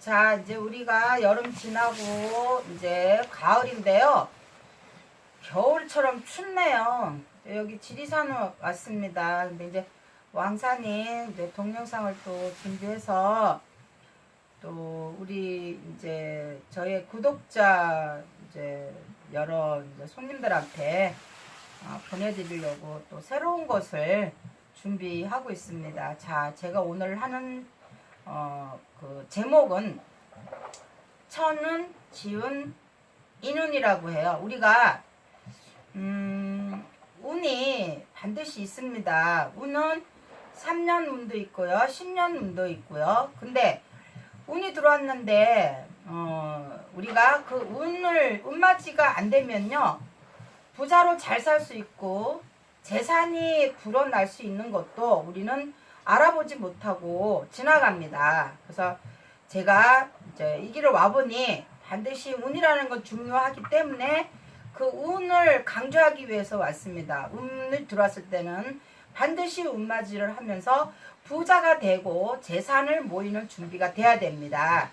자, 이제 우리가 여름 지나고 이제 가을인데요. 겨울처럼 춥네요. 여기 지리산 왔습니다. 근데 이제 왕산이 이제 동영상을 또 준비해서 또 우리 이제 저의 구독자 이제 여러 이제 손님들한테 어, 보내드리려고 또 새로운 것을 준비하고 있습니다. 자, 제가 오늘 하는 어, 그 제목은 천은 지은 인운이라고 해요. 우리가 음, 운이 반드시 있습니다. 운은 3년 운도 있고요. 10년 운도 있고요. 근데 운이 들어왔는데 어, 우리가 그 운을 운맞이가 안 되면요. 부자로 잘 살 수 있고 재산이 불어날 수 있는 것도 우리는 알아보지 못하고 지나갑니다. 그래서 제가 이제 이 길을 와보니 반드시 운이라는 건 중요하기 때문에 그 운을 강조하기 위해서 왔습니다. 운을 들어왔을 때는 반드시 운맞이를 하면서 부자가 되고 재산을 모이는 준비가 돼야 됩니다.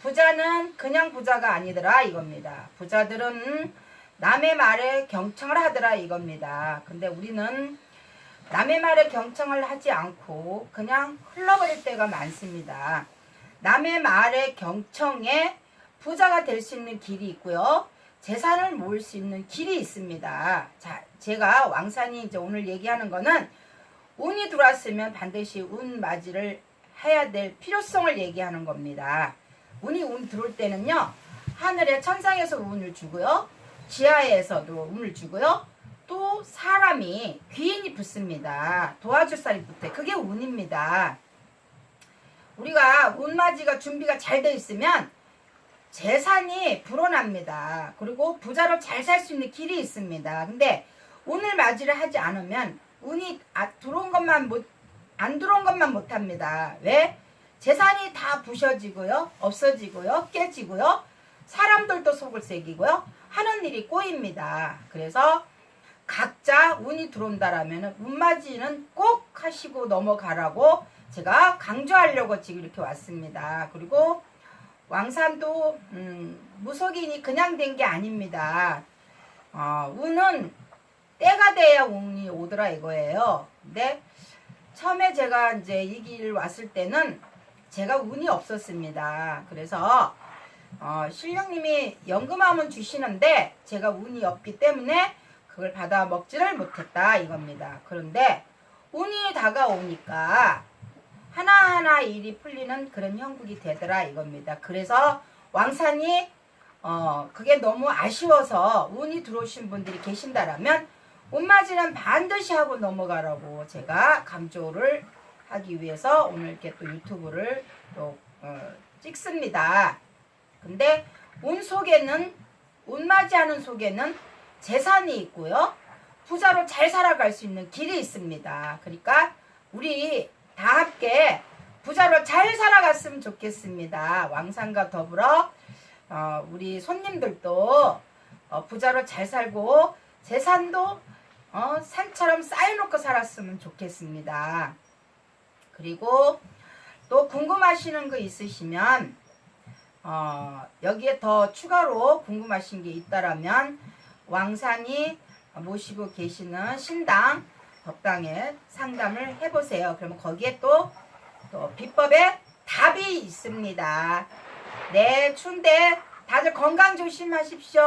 부자는 그냥 부자가 아니더라 이겁니다. 부자들은 남의 말에 경청을 하더라 이겁니다. 근데 우리는 남의 말에 경청을 하지 않고 그냥 흘러버릴 때가 많습니다. 남의 말에 경청에 부자가 될 수 있는 길이 있고요. 재산을 모을 수 있는 길이 있습니다. 자, 제가 왕산이 이제 오늘 얘기하는 거는 운이 들어왔으면 반드시 운 맞이를 해야 될 필요성을 얘기하는 겁니다. 운이 운 들어올 때는요. 하늘의 천상에서 운을 주고요. 지하에서도 운을 주고요. 또 사람이 귀인이 붙습니다. 도와줄 사람이 붙어요. 그게 운입니다. 우리가 운맞이가 준비가 잘돼 있으면 재산이 불어납니다. 그리고 부자로 잘 살 수 있는 길이 있습니다. 근데 운을 맞이를 하지 않으면 운이 아, 들어온 것만 못, 안 들어온 것만 못합니다. 왜? 재산이 다 부셔지고요. 없어지고요. 깨지고요. 사람들도 속을 새기고요. 하는 일이 꼬입니다. 그래서 각자 운이 들어온다라면 운맞이는 꼭 하시고 넘어가라고 제가 강조하려고 지금 이렇게 왔습니다. 그리고 왕산도 음, 무속인이 그냥 된 게 아닙니다. 어, 운은 때가 돼야 운이 오더라 이거예요. 근데 처음에 제가 이제 이 길 왔을 때는 제가 운이 없었습니다. 그래서 어, 신령님이 연금함은 주시는데 제가 운이 없기 때문에 그걸 받아 먹지를 못했다 이겁니다. 그런데 운이 다가오니까 하나하나 일이 풀리는 그런 형국이 되더라 이겁니다. 그래서 왕산이 어 그게 너무 아쉬워서 운이 들어오신 분들이 계신다라면 운맞이는 반드시 하고 넘어가라고 제가 강조를 하기 위해서 오늘 이렇게 또 유튜브를 또 어, 찍습니다. 근데 운 속에는 운맞이하는 속에는 재산이 있고요. 부자로 잘 살아갈 수 있는 길이 있습니다. 그러니까 우리 다 함께 부자로 잘 살아갔으면 좋겠습니다. 왕산과 더불어 어, 우리 손님들도 어, 부자로 잘 살고 재산도 어, 산처럼 쌓여놓고 살았으면 좋겠습니다. 그리고 또 궁금하시는 거 있으시면 어, 여기에 더 추가로 궁금하신 게 있다라면 왕산이 모시고 계시는 신당 법당에 상담을 해보세요. 그러면 거기에 또, 또 비법의 답이 있습니다. 네, 추운데 다들 건강 조심하십시오.